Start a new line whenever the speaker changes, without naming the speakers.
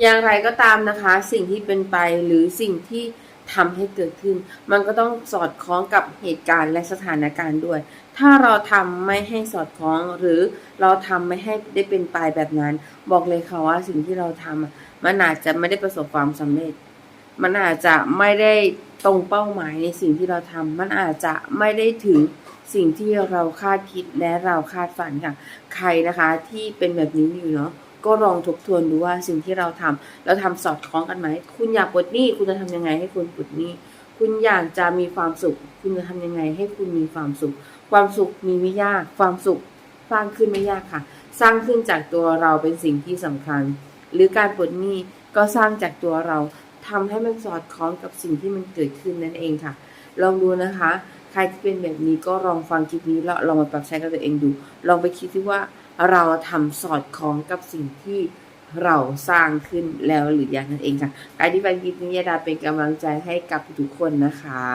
อย่างไรก็ตามนะคะ สิ่งที่เป็นไปหรือสิ่งที่ทำให้เกิดขึ้น มันก็ต้องสอดคล้องกับเหตุการณ์และสถานการณ์ด้วย ถ้าเราทำไม่ให้สอดคล้องหรือเราทำไม่ให้ได้เป็นไปแบบนั้น บอกเลยค่ะว่าสิ่งที่เราทำมันอาจจะไม่ได้ประสบความสำเร็จ มันอาจจะไม่ได้ตรงเป้าหมายในสิ่งที่เราทำมันอาจจะไม่ได้ถึงสิ่งที่เราคาดคิดและเราคาดฝันค่ะ ใครนะคะที่เป็นแบบนี้อยู่เนาะ ก็ลองทบทวนดูว่าสิ่งที่เราทำเราทำสอดคล้องกันไหม คุณอยากปลดหนี้คุณจะทำยังไงให้คุณปลดหนี้ คุณอยากจะมีความสุข คุณจะทำยังไงให้คุณมีความสุข ความสุขมีไม่ยาก ความสุขสร้างขึ้นไม่ยากค่ะ สร้างขึ้นจากตัวเราเป็นสิ่งที่สำคัญ หรือการปลดหนี้ก็สร้างจากตัวเราทำให้มันสอดคล้องกับสิ่งที่มันเกิดขึ้นนั่นเองค่ะ ลองดูนะคะ ใครที่เป็นแบบนี้ก็ลองฟังคลิปนี้แล้วลองมาปรับใช้กับตัวเองดู ลองไปคิดที่ว่า เราทำสอดคล้องกับสิ่งที่เราสร้างขึ้นแล้วหรือยังนั่นเองค่ะการที่ฟังคลิปนี้ยาดาเป็นกำลังใจให้กับทุกคนนะคะ